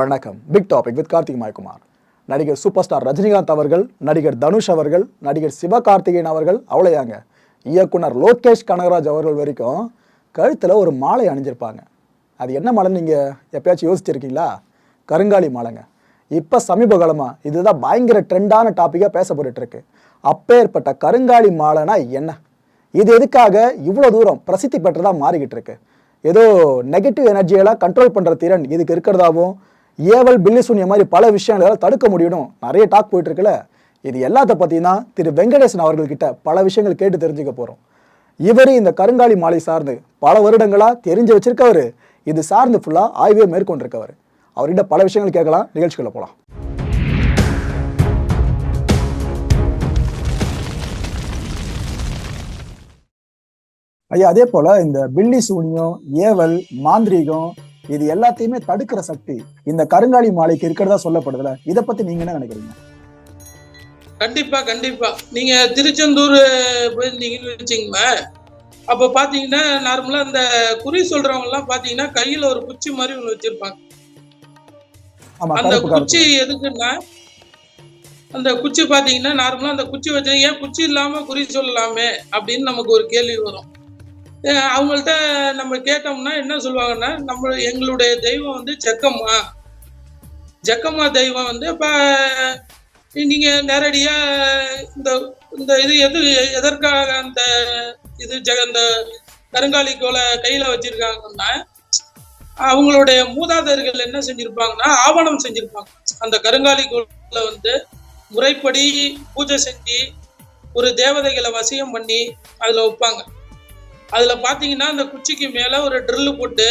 வணக்கம். Big topic with Karthik மாய்குமார் நடிகர் சூப்பர் ஸ்டார் ரஜினிகாந்த் அவர்கள் நடிகர் தனுஷ் அவர்கள் நடிகர் சிவகார்த்திகேயன் அவர்கள் அவ்வளோயாங்க இயக்குனர் லோகேஷ் கனகராஜ் அவர்கள் வரைக்கும் கழுத்தில் ஒரு மாலை அணிஞ்சிருப்பாங்க. அது என்ன மாலைன்னு நீங்கள் எப்பயாச்சும் யோசிச்சிருக்கீங்களா? கருங்காலி மாலைங்க. இப்போ சமீப காலமாக இதுதான் பயங்கர ட்ரெண்டான டாப்பிக்காக பேசப்பட்டுருக்கு அப்பேற்பட்ட கருங்காலி மாலைனா என்ன? இது எதுக்காக இவ்வளோ தூரம் பிரசித்தி பெற்றதாக மாறிக்கிட்டு இருக்கு? ஏதோ நெகட்டிவ் எனர்ஜியெல்லாம் கண்ட்ரோல் பண்ணுற திறன் இதுக்கு இருக்கிறதாவும் ஏவல் பில்லி சூன்ய மாதிரி பல விஷயங்களால் தடுக்க முடியணும் நிறைய டாக் போயிட்டு இருக்குல்ல இது எல்லாத்த பார்த்தீங்கன்னா திரு வெங்கடேசன் அவர்கள்கிட்ட பல விஷயங்கள் கேட்டு தெரிஞ்சுக்க போகிறோம் இவர் இந்த கருங்காலி மாலை சார்ந்து பல வருடங்களாக தெரிஞ்சு வச்சிருக்கவர். இது சார்ந்து ஃபுல்லாக ஆய்வே மேற்கொண்டிருக்கவர். அவர்கிட்ட பல விஷயங்கள் கேட்கலாம் நிகழ்ச்சிகளை போகலாம் ஐயா அதே போல் இந்த பில்லி சூனியம் ஏவல் மாந்திரீகம் இது எல்லாத்தையுமே தடுக்கிற சக்தி இந்த கருங்காலி மாலைக்கு இருக்கிறதா சொல்லப்படுதுல? இதை பத்தி நீங்க என்ன நினைக்கிறீங்க? கண்டிப்பா கண்டிப்பா. நீங்க திருச்செந்தூர் போயிருந்தீங்கன்னு வச்சுங்களேன் அப்ப பாத்தீங்கன்னா நார்மலா இந்த குறி சொல்றவங்க எல்லாம் பாத்தீங்கன்னா கையில ஒரு குச்சி மாதிரி ஒண்ணு வச்சிருப்பாங்க. அந்த குச்சி எதுக்குன்னா அந்த குச்சி பாத்தீங்கன்னா நார்மலா அந்த குச்சி வச்சு ஏன் குச்சி இல்லாம குறி சொல்லலாமே? அப்படின்னு நமக்கு ஒரு கேள்வி வரும். அவங்கள்ட்ட நம்ம கேட்டோம்னா என்ன சொல்லுவாங்கன்னா நம்ம எங்களுடைய தெய்வம் வந்து ஜக்கம்மா. ஜக்கம்மா தெய்வம் வந்து இப்போ நீங்கள் நேரடியாக இந்த இந்த இது எது எதற்காக அந்த இது ஜ இந்த கருங்காலி கோலை கையில் வச்சிருக்காங்கன்னா அவங்களுடைய மூதாதையர்கள் என்ன செஞ்சிருப்பாங்கன்னா ஆவணம் செஞ்சிருப்பாங்க. அந்த கருங்காலி கோலை வந்து முறைப்படி பூஜை செஞ்சு ஒரு தேவதைகளை வசியம் பண்ணி அதில் வைப்பாங்க. அதுல பாத்தீங்கன்னா அந்த குச்சிக்கு மேல ஒரு ட்ரில்லு போட்டு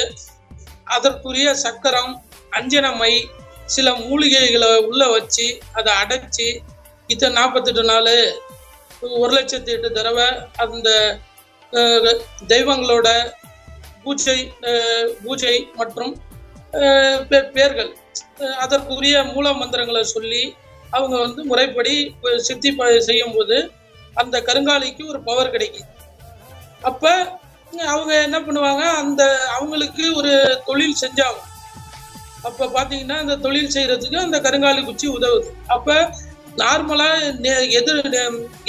அதற்குரிய சக்கரம் அஞ்சனமை சில மூலிகைகளை உள்ள வச்சு அதை அடைச்சி இத்தனை நாற்பத்தெட்டு நாள் ஒரு லட்சத்தி எட்டு தடவை அந்த தெய்வங்களோட பூஜை பூஜை மற்றும் பே- பேர்கள் அதற்குரிய மூல மந்திரங்களை சொல்லி அவங்க வந்து முறைப்படி சித்தி ப- செய்யும்போது அந்த கருங்காலிக்கு ஒரு பவர் கிடைக்கும். அப்ப அவங்க என்ன பண்ணுவாங்க அந்த அவங்களுக்கு ஒரு தொழில் செஞ்சாங்க அப்ப பாத்தீங்கன்னா அந்த தொழில் செய்யறதுக்கு அந்த கருங்காலி குச்சி உதவுது. அப்ப நார்மலா எதிர்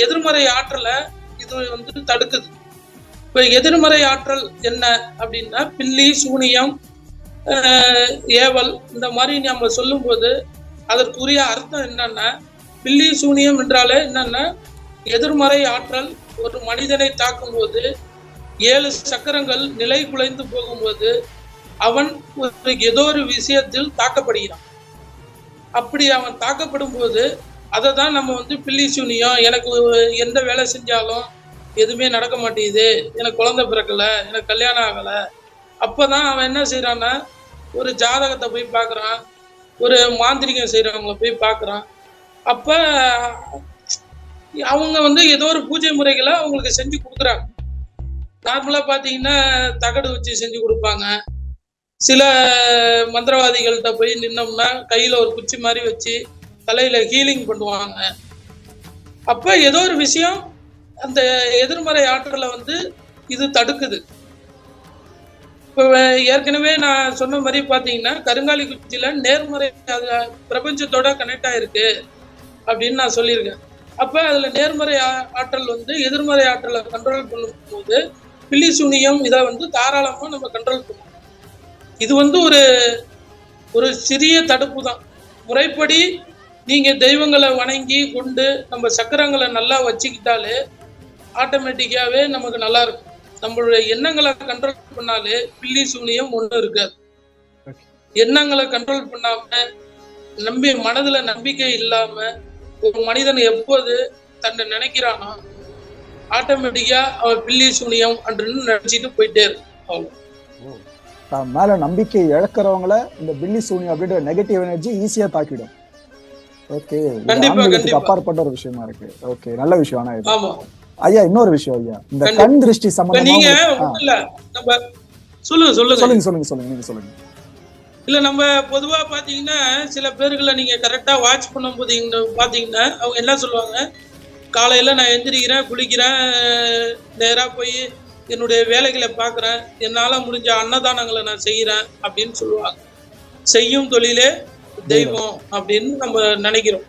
எதிர்மறை ஆற்றலை இது வந்து தடுக்குது. இப்ப எதிர்மறை ஆற்றல் என்ன அப்படின்னா பில்லி சூனியம் ஏவல் இந்த மாதிரி நம்ம சொல்லும்போது அதற்குரிய அர்த்தம் என்னன்னா பில்லி சூனியம் என்றாலே என்னன்னா எதிர்மறை ஆற்றல் ஒரு மனிதனை தாக்கும்போது ஏழு சக்கரங்கள் நிலை குலைந்து போகும்போது அவன் ஒரு ஏதோ ஒரு விஷயத்தில் தாக்கப்படுகிறான். அப்படி அவன் தாக்கப்படும் போது அதை தான் நம்ம வந்து பில்லி சூனியம் எனக்கு எந்த வேலை செஞ்சாலும் எதுவுமே நடக்க மாட்டேங்குது எனக்கு குழந்தை பிறக்கலை எனக்கு கல்யாணம் ஆகலை. அப்போ தான் அவன் என்ன செய்கிறான்னா ஒரு ஜாதகத்தை போய் பார்க்குறான் ஒரு மாந்திரிகம் செய்கிறவங்கள போய் பார்க்குறான். அப்போ அவங்க வந்து ஏதோ ஒரு பூஜை முறைகளை அவங்களுக்கு செஞ்சு கொடுக்குறாங்க. நார்மலாக பார்த்தீங்கன்னா தகடு வச்சு செஞ்சு கொடுப்பாங்க. சில மந்திரவாதிகள்கிட்ட போய் நின்னோம்னா கையில் ஒரு குச்சி மாதிரி வச்சு தலையில் ஹீலிங் பண்ணுவாங்க. அப்போ ஏதோ ஒரு விஷயம் அந்த எதிர்மறை ஆற்றலை வந்து இது தடுக்குது. இப்போ ஏற்கனவே நான் சொன்ன மாதிரி பார்த்தீங்கன்னா கருங்காலி குச்சியில் நேர்மறை பிரபஞ்சத்தோட கனெக்ட் ஆயிருக்கு அப்படின்னு நான் சொல்லியிருக்கேன். அப்ப அதுல நேர்மறை ஆற்றல் வந்து எதிர்மறை ஆற்றலை கண்ட்ரோல் பண்ணும்போது பில்லி சூனியம் இதை வந்து தாராளமா நம்ம கண்ட்ரோல் பண்ணுவோம். இது வந்து ஒரு ஒரு சிறிய தடுப்பு தான் முறைப்படி நீங்க தெய்வங்களை வணங்கி கொண்டு நம்ம சக்கரங்களை நல்லா வச்சுக்கிட்டாலே ஆட்டோமேட்டிக்காவே நமக்கு நல்லா இருக்கும். நம்மளுடைய எண்ணங்களை கண்ட்ரோல் பண்ணாலே பில்லி சூனியம் ஒன்றும் இருக்காது. எண்ணங்களை கண்ட்ரோல் பண்ணாம நம்பி மனதுல நம்பிக்கை இல்லாம ஒரு மனிதன் எப்போது தன்னை நினைக்கிறானோ ஆட்டோமேட்டிக்கா அவன் பில்லி சூனியம் அப்படின்னு நினைச்சிட்டு போயிட்டே இருக்கும். தான் மேல நம்பிக்கை இழக்கிறவங்கள இந்த பில்லி சூனியம் அப்படின்ற நெகட்டிவ் எனர்ஜி ஈஸியா தாக்கிடும். ஓகே. அப்பாற்பட்ட ஒரு விஷயமா இருக்கு. ஓகே நல்ல விஷயம் ஆனா இது. ஆமா. ஐயா இன்னொரு விஷயம் ஐயா. இந்த. கண் திருஷ்டி சம்பந்தமா நீங்க சொல்லுங்க. சொல்லுங்க சொல்லுங்க சொல்லுங்க நீங்க சொல்லுங்க. இல்ல நம்ம பொதுவா பாத்தீங்கன்னா சில பேர்களை நீங்க கரெக்டா வாட்ச் பண்ணும்போது இங்க பாத்தீங்கன்னா அவங்க என்ன சொல்லுவாங்க? காலையில நான் எந்திரிக்கிறேன் குளிக்கிறேன் நேரா போய் என்னுடைய வேலைகளை பார்க்குறேன் என்னால முடிஞ்ச அன்னதானங்களை நான் செய்யறேன் அப்படின்னு சொல்லுவாங்க. செய்யும் தொழிலே தெய்வம் அப்படின்னு நம்ம நினைக்கிறோம்.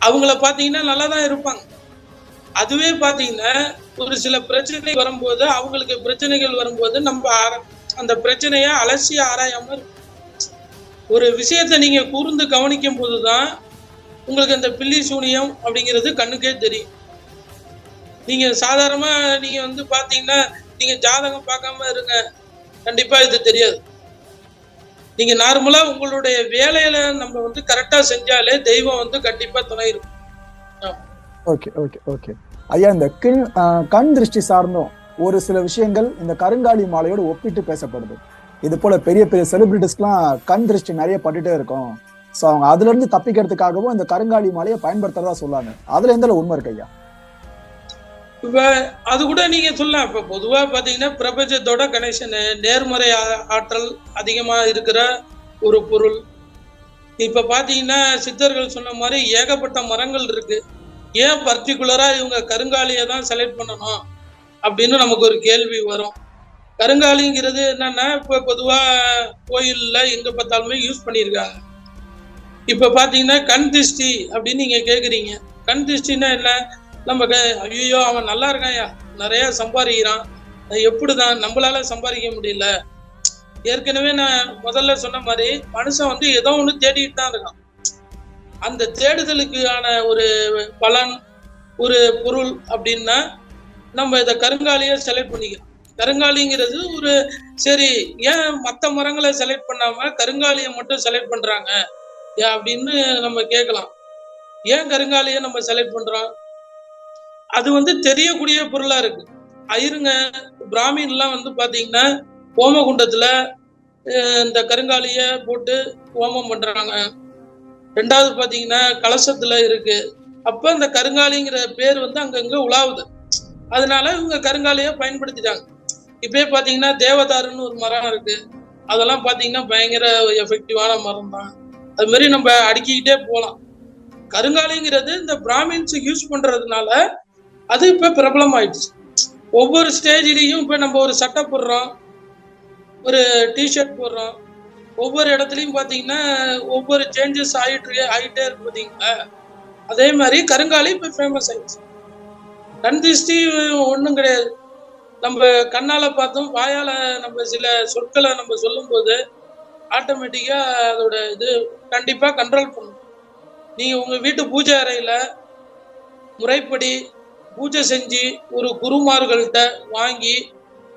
அவங்கள பாத்தீங்கன்னா நல்லா தான் இருப்பாங்க. அதுவே பாத்தீங்கன்னா ஒரு சில பிரச்சனை வரும்போது அவங்களுக்கு பிரச்சனைகள் வரும்போது நம்ம அந்த பிரச்சனைய அலசி ஆராயாம இருக்கும். ஒரு விஷயத்தை நீங்க கூர்ந்து கவனிக்கும் போதுதான் உங்களுக்கு அந்த பில்லி சூனியம் அப்படிங்கிறது கண்ணுக்கே தெரியும். நீங்க சாதாரணமா நீங்க வந்து பாத்தீங்கன்னா நீங்க ஜாதகம் பார்க்காம இருங்க. கண்டிப்பா இது தெரியாது. நீங்க நார்மலா உங்களுடைய வேலையில நம்ம வந்து கரெக்டா செஞ்சாலே தெய்வம் வந்து கண்டிப்பா துணை இருக்கும். Okay okay okay. ஐயா இந்த கண் கண் திருஷ்டி சார்ந்தும் ஒரு சில விஷயங்கள் இந்த கருங்காலி மாலையோடு ஒப்பிட்டு பேசப்படுது. இது போல பெரிய பெரிய செலிபிரிட்டிஸ்க்குலாம் கண் திருஷ்டி நிறைய பட்டுட்டே இருக்கும். ஸோ அவங்க அதுல இருந்து தப்பிக்கிறதுக்காகவும் இந்த கருங்காலி மாலையை பயன்படுத்துறதா சொல்லாங்க. அதுல எந்த உண்மை இருக்கு ஐயா? இப்ப அது கூட நீங்க சொல்லலாம். இப்ப பொதுவா பாத்தீங்கன்னா பிரபஞ்சத்தோட கனெக்ஷன் நேர்மறை ஆற்றல் அதிகமா இருக்கிற ஒரு பொருள். இப்ப பாத்தீங்கன்னா சித்தர்கள் சொன்ன மாதிரி ஏகப்பட்ட மரங்கள் இருக்கு. ஏன் பர்டிகுலரா இவங்க கருங்காலியை தான் செலக்ட் பண்ணணும்? அப்படின்னு நமக்கு ஒரு கேள்வி வரும். கருங்காலிங்கிறது என்னன்னா இப்ப பொதுவா கோயில்ல எங்க பார்த்தாலுமே யூஸ் பண்ணியிருக்காங்க இப்ப பாத்தீங்கன்னா கண் திருஷ்டி அப்படின்னு நீங்க கேக்குறீங்க. கண் திருஷ்டின்னா என்ன? நம்ம ஐயோ அவன் நல்லா இருக்கான்யா. நிறைய சம்பாதிக்கிறான். அது எப்படிதான்? நம்மளால சம்பாதிக்க முடியல. ஏற்கனவே நான் முதல்ல சொன்ன மாதிரி மனுஷன் வந்து ஏதோ ஒண்ணு தேடிட்டு தான் இருக்கான். அந்த தேடுதலுக்கான ஒரு பலன் ஒரு பொருள் அப்படின்னா நம்ம இதை கருங்காலியை செலக்ட் பண்ணிக்கிறோம். கருங்காலிங்கிறது ஒரு சரி ஏன் மற்ற மரங்களை செலக்ட் பண்ணாம கருங்காலியை மட்டும் செலக்ட் பண்றாங்க? ஏன் அப்படின்னு நம்ம கேட்கலாம். ஏன் கருங்காலியை நம்ம செலக்ட் பண்றோம்? அது வந்து தெரியக்கூடிய பொருளா இருக்கு. ஐருங்க பிராமின்லாம் வந்து பாத்தீங்கன்னா ஹோமகுண்டத்துல இந்த கருங்காலிய போட்டு ஹோமம் பண்றாங்க. ரெண்டாவது பாத்தீங்கன்னா கலசத்துல இருக்கு. அப்ப இந்த கருங்காலிங்கிற பேர் வந்து அங்கங்க உலாவுது. அதனால இவங்க கருங்காலிய பயன்படுத்திட்டாங்க. இப்பயே பாத்தீங்கன்னா தேவதாருன்னு ஒரு மரம் இருக்கு. அதெல்லாம் பாத்தீங்கன்னா பயங்கர எஃபெக்டிவான மரம் தான் அது மாதிரி நம்ம அடுக்கிக்கிட்டே போகலாம் கருங்காலிங்கிறது இந்த பிராமின்ஸ் யூஸ் பண்றதுனால அது இப்ப பிரபலம் ஆயிடுச்சு ஒவ்வொரு ஸ்டேஜ்லயும் இப்ப நம்ம ஒரு சட்டை போடுறோம். ஒரு டிஷர்ட் போடுறோம். ஒவ்வொரு இடத்துலையும் பாத்தீங்கன்னா ஒவ்வொரு சேஞ்சஸ் ஆயிட்டு இருக்கு- ஆயிட்டே இருக்கு பாத்தீங்களா? அதே மாதிரி கருங்காலி இப்ப ஃபேமஸ் ஆயிடுச்சு. கண் திருஷ்டி ஒன்றும் கிடையாது. நம்ம கண்ணால பார்த்தோம் வாயால நம்ம சில சொற்களை நம்ம சொல்லும்போது ஆட்டோமேட்டிக்கா அதோட இது கண்டிப்பா கண்ட்ரோல் பண்ணும். நீங்க உங்க வீட்டு பூஜை அறையில முறைப்படி பூஜை செஞ்சு ஒரு குருமார்கள்ட்ட வாங்கி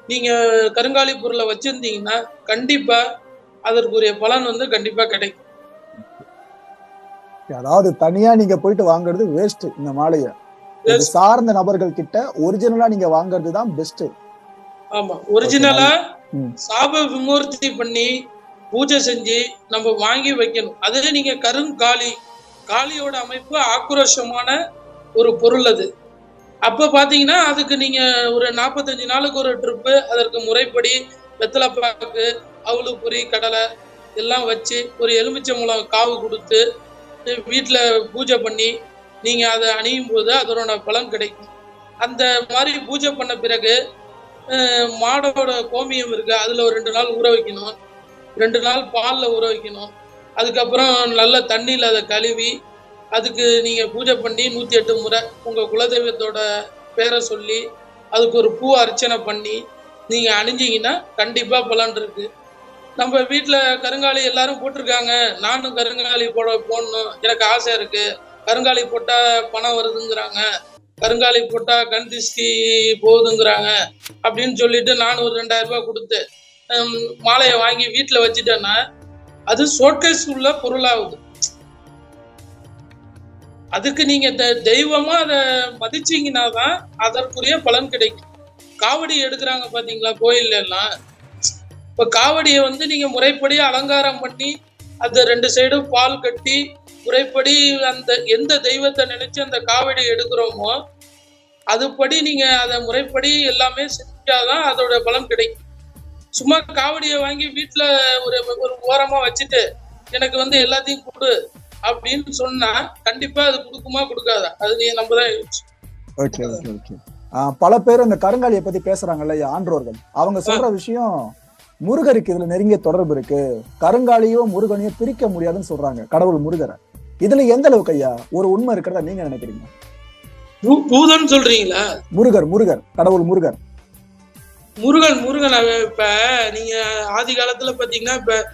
நீங்க கருங்காலி பொருளை வச்சிருந்தீங்கன்னா கண்டிப்பா அதற்குரிய பலன் வந்து கண்டிப்பா கிடைக்கும். அதாவது தனியா நீங்க போயிட்டு வாங்குறது வேஸ்ட் இந்த மாலையை. இது. சார்ந்த நபர்கள் கிட்ட ஒரிஜினலா நீங்க வாங்குறது தான் பெஸ்ட் ஆமா ஒரிஜினலா. சாப விமூர்த்தி பண்ணி பூஜை செஞ்சு நம்ம வாங்கி வைக்கணும் அதே நீங்க கருங்காலி காளியோட அமைப்பு ஆக்ரோஷமான ஒரு பொருள் அது அப்ப பாத்தீங்கன்னா அதுக்கு நீங்க ஒரு நாற்பத்தஞ்சு நாளுக்கு ஒரு ட்ரிப்பு அதற்கு முறைப்படி வெத்தலை பாக்கு அவளு பொரி கடலை எல்லாம் வச்சு ஒரு எலுமிச்சம்பழம் காவு கொடுத்து வீட்டுல பூஜை பண்ணி நீங்க அதை அணியும் போது அதனோட பலன் கிடைக்கும். அந்த மாதிரி பூஜை பண்ண பிறகு மாடோட கோமியம் இருக்கு. அதுல ஒரு ரெண்டு நாள் ஊற வைக்கணும். ரெண்டு நாள் பாலில் ஊற வைக்கணும். அதுக்கப்புறம் நல்ல தண்ணியில் அதை கழுவி அதுக்கு நீங்கள் பூஜை பண்ணி நூற்றி எட்டு முறை உங்கள் குலதெய்வத்தோட பேரை சொல்லி அதுக்கு ஒரு பூ அர்ச்சனை பண்ணி நீங்கள் அணிஞ்சிங்கன்னா கண்டிப்பாக பலன் இருக்கு. நம்ம வீட்டில் கருங்காலி எல்லாரும் போட்டிருக்காங்க. நானும் கருங்காலி போட போடணும். எனக்கு ஆசை இருக்குது கருங்காலி போட்டா பணம் வருதுங்கிறாங்க. கருங்காலி போட்டா கண் திருஷ்டி போகுதுங்கிறாங்க அப்படின்னு சொல்லிட்டு நான் ஒரு ரெண்டாயிரம் ரூபாய் கொடுத்து மாலையை வாங்கி வீட்டில் வச்சுட்டேன்னா அது ஷோர்ட்கேஸ் உள்ள பொருளாகுது. அதுக்கு நீங்க தெய்வமா அதை மதிச்சீங்கன்னா தான் அதற்குரிய பலன் கிடைக்கும். காவடி எடுக்கிறாங்க பாத்தீங்களா கோயில்ல எல்லாம். இப்ப காவடியை வந்து நீங்க முறைப்படி அலங்காரம் பண்ணி அது ரெண்டு சைடும் பால் கட்டி முறைப்படி அந்த எந்த தெய்வத்தை நினைச்சு அந்த காவடி எடுக்கிறோமோ அதுபடி நீங்க அதை முறைப்படி எல்லாமே செஞ்சாதான் அதோட பலன் கிடைக்கும். சும்மா காவடியை வாங்கி வீட்டுல ஒரு ஒரு ஓரமா வச்சுட்டு எனக்கு வந்து எல்லாத்தையும் கொடு அப்படின்னு சொன்னா கண்டிப்பா அது கொடுக்குமா கொடுக்காதா? அது நீ நம்ம தான் ஓகே ஓகே ஓகே. பல பேர் இந்த கருங்காலியை பத்தி பேசுறாங்கல்ல ஆன்றோர்கள் அவங்க சொல்ற விஷயம் முருகருக்கு இதுல நெருங்கிய தொடர்பு இருக்கு. கருங்காலியோ முருகனையோ பிரிக்க முடியாதுன்னு சொல்றாங்க கடவுள் முருகரை. இதுல எந்த அளவுக்கு ஐயா ஒரு உண்மை இருக்கிறதா நீங்க நினைக்கிறீங்க? பூ- பூதம் சொல்றீங்களா? முருகர் முருகர் கடவுள் முருகர். முருகன் முருகன் அவ- இப்ப நீங்க ஆதி காலத்துல பாத்தீங்கன்னா இப்ப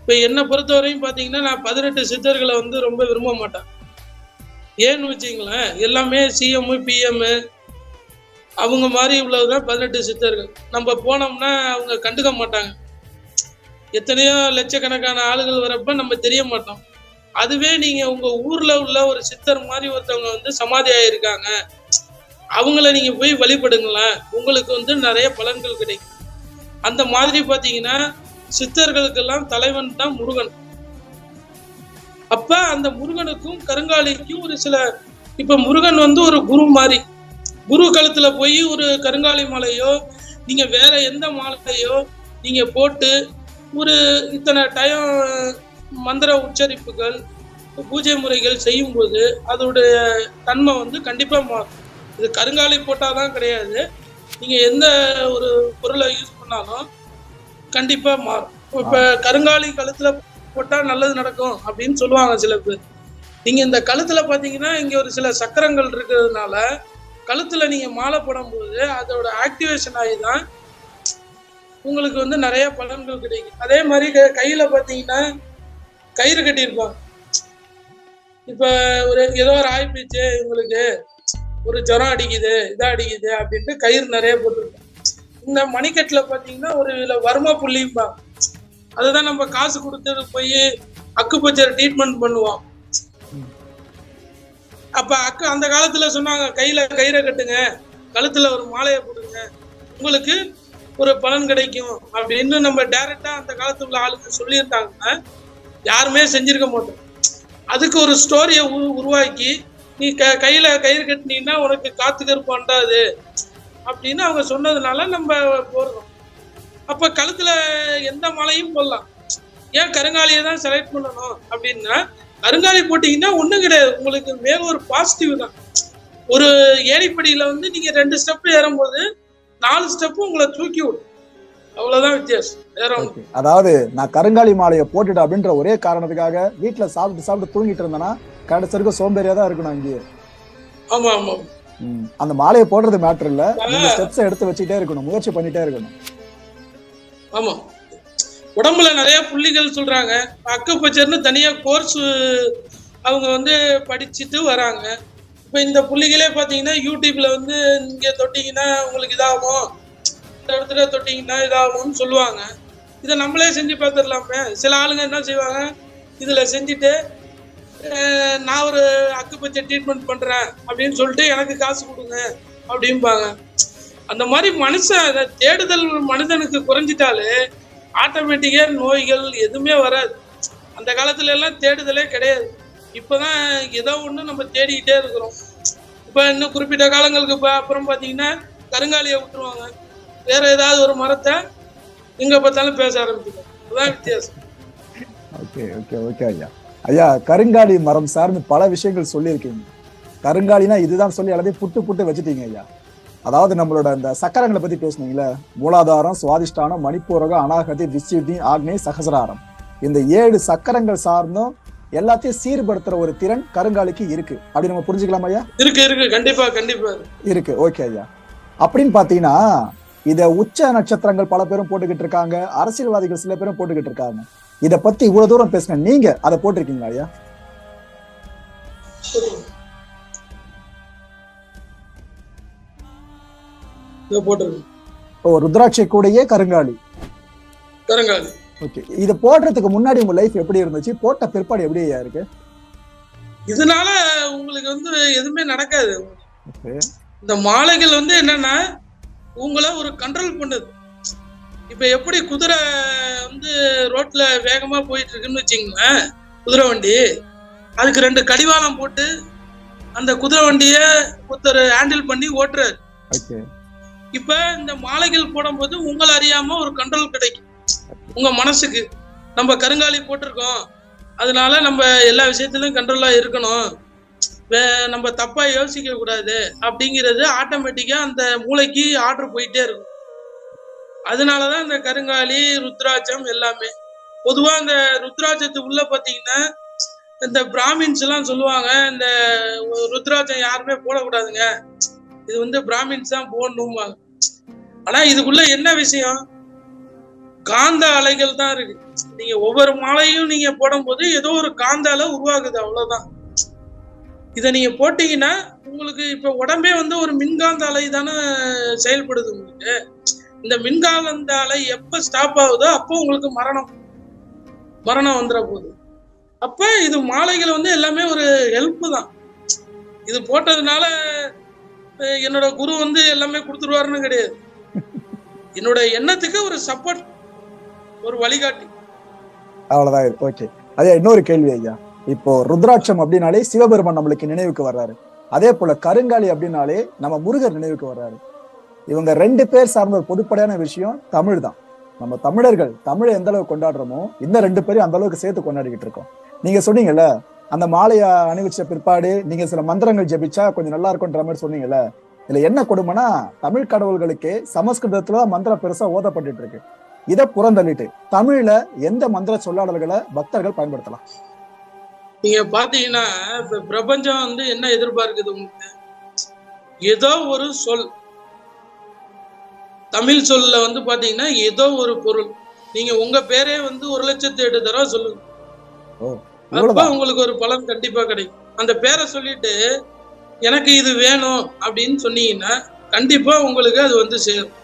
இப்ப என்னை பொறுத்தவரையும் பாத்தீங்கன்னா நான் பதினெட்டு சித்தர்களை வந்து ரொம்ப விரும்ப மாட்டேன். ஏன்னு வச்சுங்களேன் எல்லாமே சிஎம் பிஎம் அவங்க மாதிரி உள்ளதுதான் பதினெட்டு சித்தர்கள். நம்ம போனோம்னா அவங்க கண்டுக்க மாட்டாங்க. எத்தனையோ லட்சக்கணக்கான ஆளுகள் வரப்ப நம்ம தெரிய மாட்டோம். அதுவே நீங்க உங்க ஊர்ல உள்ள ஒரு சித்தர் மாதிரி ஒருத்தவங்க வந்து சமாதி ஆயிருக்காங்க. அவங்கள நீங்க போய் வழிபடுங்களேன். உங்களுக்கு வந்து நிறைய பலன்கள் கிடைக்கும். அந்த மாதிரி பாத்தீங்கன்னா சித்தர்களுக்கெல்லாம் தலைவன் தான் முருகன். அப்ப அந்த முருகனுக்கும் கருங்காலிக்கும் ஒரு சில இப்ப முருகன் வந்து ஒரு குரு மாதிரி. குரு கழுத்துல போய் ஒரு கருங்காலி மாலையோ நீங்க வேற எந்த மாலையோ நீங்க போட்டு ஒரு இத்தனை டயம் மந்திர உச்சரிப்புகள் பூஜை முறைகள் செய்யும்போது அதோடைய தன்மை வந்து கண்டிப்பா மாறும் இது கருங்காலி போட்டாதான் கிடையாது. நீங்க எந்த ஒரு பொருளை யூஸ் பண்ணாலும் கண்டிப்பா மாறும். இப்ப கருங்காலி கழுத்துல போட்டா நல்லது நடக்கும் அப்படின்னு சொல்லுவாங்க சில பேர். நீங்க இந்த கழுத்துல பாத்தீங்கன்னா இங்க ஒரு சில சக்கரங்கள் இருக்கிறதுனால கழுத்துல நீங்க மாலை போடும்போது அதோட ஆக்டிவேஷன் ஆகி தான் உங்களுக்கு வந்து நிறைய பலன்கள் கிடைக்கும். அதே மாதிரி க- கையில பாத்தீங்கன்னா கயிறு கட்டியிருப்பாங்க. இப்ப ஒரு ஏதோ ஒரு ஆய்ப்பிச்சு உங்களுக்கு ஒரு ஜுரம் அடிக்குது இதா அடிக்குது அப்படின்ட்டு கயிறு நிறைய போட்டிருப்பாங்க. இந்த மணிக்கட்டுல பாத்தீங்கன்னா ஒரு இதுல வர்ம புள்ளிம்பாங்க. அதுதான் நம்ம காசு கொடுத்து போய் அக்குப்பச்சரை ட்ரீட்மெண்ட் பண்ணுவோம் அப்ப அக்கு அந்த காலத்துல சொன்னாங்க கையில கயிறை கட்டுங்க கழுத்துல ஒரு மாலையை போடுங்க உங்களுக்கு ஒரு பலன் கிடைக்கும் அப்படின்னு நம்ம டைரக்டா அந்த காலத்துல உள்ள ஆளுங்க சொல்லியிருந்தாங்கன்னா யாருமே செஞ்சிருக்க மாட்டோம். அதுக்கு ஒரு ஸ்டோரியை உருவாக்கி நீ க கையில கயிறு கட்டினீங்கன்னா உனக்கு காத்து கருப்பு அண்டாது அப்படின்னு அவங்க சொன்னதுனால நம்ம போடுறோம். அப்ப கழுத்துல எந்த மாலையும் போடலாம். ஏன் கருங்காலியை தான் செலக்ட் பண்ணணும் அப்படின்னா கருங்காலி போட்டீங்கன்னா ஒண்ணும் கிடையாது. உங்களுக்கு மேல ஒரு பாசிட்டிவ் தான். ஒரு ஏணிப்படியில வந்து நீங்க ரெண்டு ஸ்டெப் ஏறும்போது நாலு ஸ்டெப்பு உங்களை தூக்கி விடும். அவ்வளவுதான் வித்தியாசம். அதாவது நான் கருங்காலி மாலையை போட்டுட்டேன் அப்படின்ற ஒரே காரணத்துக்காக வீட்டுல சாப்பிட்டு சாப்பிட்டு தூங்கிட்டு இருந்தேன்னா கடைசி வரைக்கும் சோம்பேறியா தான் இருக்கணும் அங்கேயே. ஆமா ஆமா. அந்த மாலையை போடுறது மேட்டர் இல்ல. ஸ்டெப்ஸ் எடுத்து வச்சுட்டே இருக்கணும். முயற்சி பண்ணிட்டே இருக்கணும். ஆமா. உடம்புல நிறைய புள்ளிகள் சொல்றாங்க. அக்குப்பச்சர்னு தனியா கோர்ஸ் அவங்க வந்து படிச்சுட்டு வராங்க. இப்போ இந்த புள்ளிகளே பார்த்தீங்கன்னா யூடியூப்ல வந்து இங்க தொட்டிங்கன்னா உங்களுக்கு இதாகும். இந்த இடத்துல தொட்டிங்கன்னா இதாகும்னு சொல்லுவாங்க. இதை நம்மளே செஞ்சு பார்த்துடலாமே சில ஆளுங்க என்ன செய்வாங்க? இதுல செஞ்சுட்டு நான் ஒரு அக்குப்பச்சை ட்ரீட்மெண்ட் பண்றேன் அப்படின்னு சொல்லிட்டு எனக்கு காசு கொடுங்க அப்படிம்பாங்க. அந்த மாதிரி மனுஷன் அதை தேடுதல் மனிதனுக்கு குறைஞ்சிட்டாலே ஆட்டோமேட்டிக்காக நோய்கள் எதுவுமே வராது. அந்த காலத்துல எல்லாம் தேடுதலே கிடையாது. இப்போதான் ஏதோ ஒன்று நம்ம தேடிக்கிட்டே இருக்கிறோம். இப்போ இன்னும் குறிப்பிட்ட காலங்களுக்கு இப்போ அப்புறம் பார்த்தீங்கன்னா கருங்காலியை விட்டுருவாங்க வேற ஏதாவது ஒரு மரத்தை எங்கே பார்த்தாலும் பேச ஆரம்பிச்சிடும் அதுதான் வித்தியாசம். ஓகே ஓகே ஓகே ஐயா. ஐயா கருங்காலி மரம் சார்ந்து பல விஷயங்கள் சொல்லியிருக்கீங்க. கருங்காலினா இதுதான் சொல்லி எல்லாத்தையும் புட்டு புட்டு வச்சுட்டீங்க ஐயா. அதாவது நம்மளோட இந்த சக்கரங்களை பத்தி பேசுனீங்களே மூலாதாரம் சுவாதிஷ்டானம் மணிப்பூரகம் அனாகதி விசுத்தி ஆக்னே சகசராரம். இந்த ஏழு சக்கரங்கள் சார்ந்தும் எல்லாத்தையும் சீர்படுத்துற ஒரு திறன் கருங்காலிக்கு இருக்கு. அப்படி நம்ம புரிஞ்சுக்கலாமா ஐயா? இருக்கு இருக்கு. கண்டிப்பா கண்டிப்பா. இருக்கு. ஓகே ஐயா. அப்படின்னு பாத்தீங்கன்னா இத உச்ச நட்சத்திரங்கள் பல பேரும் போட்டுக்கிட்டு இருக்காங்க. அரசியல்வாதிகள் சில பேரும் போட்டுக்கிட்டு இருக்காங்க. இத பத்தி இவ்வளவு தூரம் பேசுன நீங்க அதை போட்டிருக்கீங்களா ஐயா? போட்டிருக்கு. ஓ ருத்ராட்சை கூடயே கருங்காலி. கருங்காலி. ஓகே இத போடுறதுக்கு முன்னாடி உங்க லைஃப் எப்படி இருந்துச்சு? போட்ட பிற்பாடு எப்படி இருக்கு? இதனால உங்களுக்கு வந்து எதுவுமே நடக்காது. ஓகே. இந்த மாலைகள் வந்து என்னன்னா உங்களை ஒரு கண்ட்ரோல் பண்ணுது. இப்ப எப்படி குதிரை வந்து ரோட்ல வேகமா போயிட்டு இருக்குன்னு வச்சுங்களேன் குதிரை வண்டி. அதுக்கு ரெண்டு கடிவாளம் போட்டு அந்த குதிரை வண்டிய ஒருத்தர் ஹேண்டில் பண்ணி ஓட்டுறாரு. ஓகே. இப்ப இந்த மாலைகள் போடும்போது உங்களை அறியாம ஒரு கண்ட்ரோல் கிடைக்கும். உங்க மனசுக்கு. நம்ம கருங்காலி போட்டிருக்கோம். அதனால நம்ம எல்லா விஷயத்திலும் கண்ட்ரோலா இருக்கணும். வே- நம்ம தப்பா யோசிக்க கூடாது. அப்படிங்கிறது ஆட்டோமேட்டிக்கா அந்த மூளைக்கு ஆர்டர் போயிட்டே இருக்கும். அதனாலதான் இந்த கருங்காலி ருத்ராட்சம் எல்லாமே. பொதுவா இந்த ருத்ராட்சத்து உள்ள பாத்தீங்கன்னா இந்த பிராமின்ஸ் எல்லாம் சொல்லுவாங்க இந்த ருத்ராட்சம் யாருமே போடக்கூடாதுங்க. இது வந்து பிராமின்ஸ் தான் போடணும்பாங்க ஆனா இதுக்குள்ள என்ன விஷயம்? காந்த அலைகள் தான் இருக்கு. நீங்க ஒவ்வொரு மாலையும் நீங்க போடும்போது ஏதோ ஒரு காந்த அலை உருவாகுது அவ்வளவுதான். இதை நீங்க போட்டீங்கன்னா உங்களுக்கு இப்ப உடம்பே வந்து ஒரு மின்காந்த அலை தானே செயல்படுது உங்களுக்கு. இந்த மின்காந்த அலை எப்ப ஸ்டாப் ஆகுதோ அப்போ உங்களுக்கு மரணம். மரணம் வந்துட போகுது அப்ப இது மாலைகள் வந்து எல்லாமே ஒரு ஹெல்ப் தான். இது போட்டதுனால என்னோட குரு வந்து எல்லாமே கொடுத்துருவாருன்னு கிடையாது. என்னோட எண்ணத்துக்கு ஒரு சப்போர்ட் ஒரு வழிகாட்டி. அவ்வளவுதான் ஓகே அதே இன்னொரு கேள்வி ஐயா. இப்போ ருத்ராட்சம் அப்படின்னாலே சிவபெருமான் நம்மளுக்கு நினைவுக்கு வர்றாரு. அதே போல கருங்காலி அப்படின்னாலே நம்ம முருகர் நினைவுக்கு வர்றாரு. இவங்க ரெண்டு பேர் சார்ந்த ஒரு பொதுப்படையான விஷயம் தமிழ் தான். நம்ம தமிழர்கள் தமிழை எந்த அளவுக்கு கொண்டாடுறோமோ இந்த ரெண்டு பேரையும் அந்த அளவுக்கு சேர்த்து கொண்டாடிக்கிட்டு இருக்கோம். நீங்க சொன்னீங்கல்ல அந்த மாலையை அணிவிச்ச பிற்பாடு நீங்க சில மந்திரங்கள் ஜெபிச்சா கொஞ்சம் நல்லா இருக்கும்ன்ற மாதிரி சொன்னீங்கல்ல? இதுல என்ன கொடுமைனா தமிழ் கடவுள்களுக்கு சமஸ்கிருதத்துல மந்திரம் பெருசா ஓதப்பட்டுட்டு இருக்கு. இதை புறந்தள்ளிட்டு தமிழ்ல எந்த மந்திர சொல்லாடல்களை பக்தர்கள் பயன்படுத்தலாம்? நீங்க பாத்தீங்கன்னா இப்ப பிரபஞ்சம் வந்து என்ன எதிர்பார்க்குது உங்களுக்கு? ஏதோ ஒரு சொல். தமிழ் சொல்ல வந்து பாத்தீங்கன்னா ஏதோ ஒரு பொருள். நீங்க உங்க பேரே வந்து ஒரு லட்சத்தி எட்டு தடவை சொல்லுங்க. அப்ப உங்களுக்கு ஒரு பலன் கண்டிப்பா கிடைக்கும். அந்த பேரை சொல்லிட்டு எனக்கு இது வேணும் அப்படின்னு சொன்னீங்கன்னா கண்டிப்பா உங்களுக்கு அது வந்து சேரும்.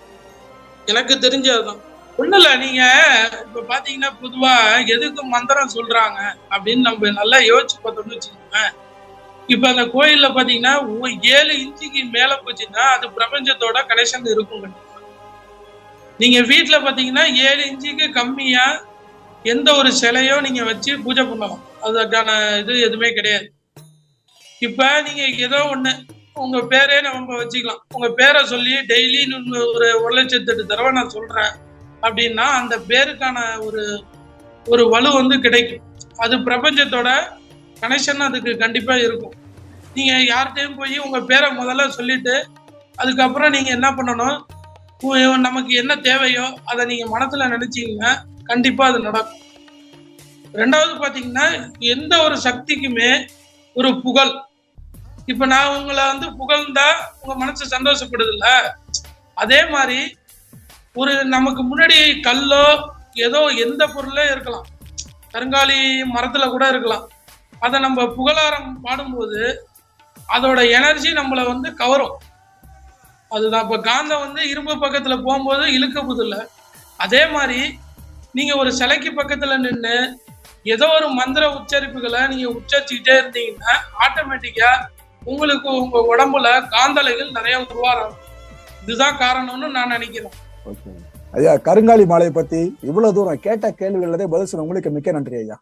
எனக்கு தெரிஞ்சதுதான் ஒண்ணுல நீங்க இப்ப பாத்தீங்கன்னா பொதுவா எதுக்கு மந்திரம் சொல்றாங்க அப்படின்னு நம்ம நல்லா யோசிச்சு பார்த்தோம்னு வச்சுக்கோங்க இப்ப அந்த கோயில்ல பாத்தீங்கன்னா ஏழு இன்ச்சுக்கு மேல போச்சுன்னா அது பிரபஞ்சத்தோட கனெக்ஷன் இருக்கும் கண்டிப்பா. நீங்க வீட்டுல பாத்தீங்கன்னா ஏழு இன்ச்சுக்கு கம்மியா எந்த ஒரு சிலையோ நீங்க வச்சு பூஜை பண்ணலாம். அதுக்கான இது எதுவுமே கிடையாது. இப்ப நீங்க ஏதோ ஒண்ணு உங்க பேரே நம்ம வச்சுக்கலாம். உங்க பேரை சொல்லி டெய்லி ஒரு ஒரு லட்சத்தி எட்டு தடவை நான் சொல்றேன். அப்படின்னா அந்த பேருக்கான ஒரு ஒரு வலு வந்து கிடைக்கும். அது பிரபஞ்சத்தோட கனெக்ஷன் அதுக்கு கண்டிப்பா இருக்கும். நீங்க யார்கிட்டையும் போய் உங்க பேரை முதல்ல சொல்லிட்டு அதுக்கப்புறம் நீங்க என்ன பண்ணணும்? நமக்கு என்ன தேவையோ அதை நீங்க மனசுல நினைச்சீங்கன்னா கண்டிப்பா அது நடக்கும். ரெண்டாவது பாத்தீங்கன்னா எந்த ஒரு சக்திக்குமே ஒரு புகழ். இப்ப நான் உங்களை வந்து புகழ்ந்தா உங்க மனசு சந்தோஷப்படுதுல்ல? அதே மாதிரி ஒரு நமக்கு முன்னாடி கல்லோ ஏதோ எந்த பொருளே இருக்கலாம். கருங்காலி மரத்துல கூட இருக்கலாம். அதை நம்ம புகழாரம் பாடும்போது அதோட எனர்ஜி நம்மளை வந்து கவரும். அதுதான் இப்போ காந்தம் வந்து இரும்பு பக்கத்தில் போகும்போது இழுக்க போதில்ல அதே மாதிரி நீங்கள் ஒரு சிலைக்கு பக்கத்தில் நின்று ஏதோ ஒரு மந்திர உச்சரிப்புகளை நீங்க உச்சரிச்சுக்கிட்டே இருந்தீங்கன்னா ஆட்டோமேட்டிக்கா உங்களுக்கு உங்க உடம்புல காந்தலைகள் நிறைய உருவாகும். இதுதான் காரணம்னு நான் நினைக்கிறேன். ஓகே. ஐயா கருங்காலி மாலையை பத்தி இவ்வளவு தூரம் கேட்ட கேள்விகளதே பதில் சொன்ன உங்களுக்கு மிக்க நன்றி ஐயா.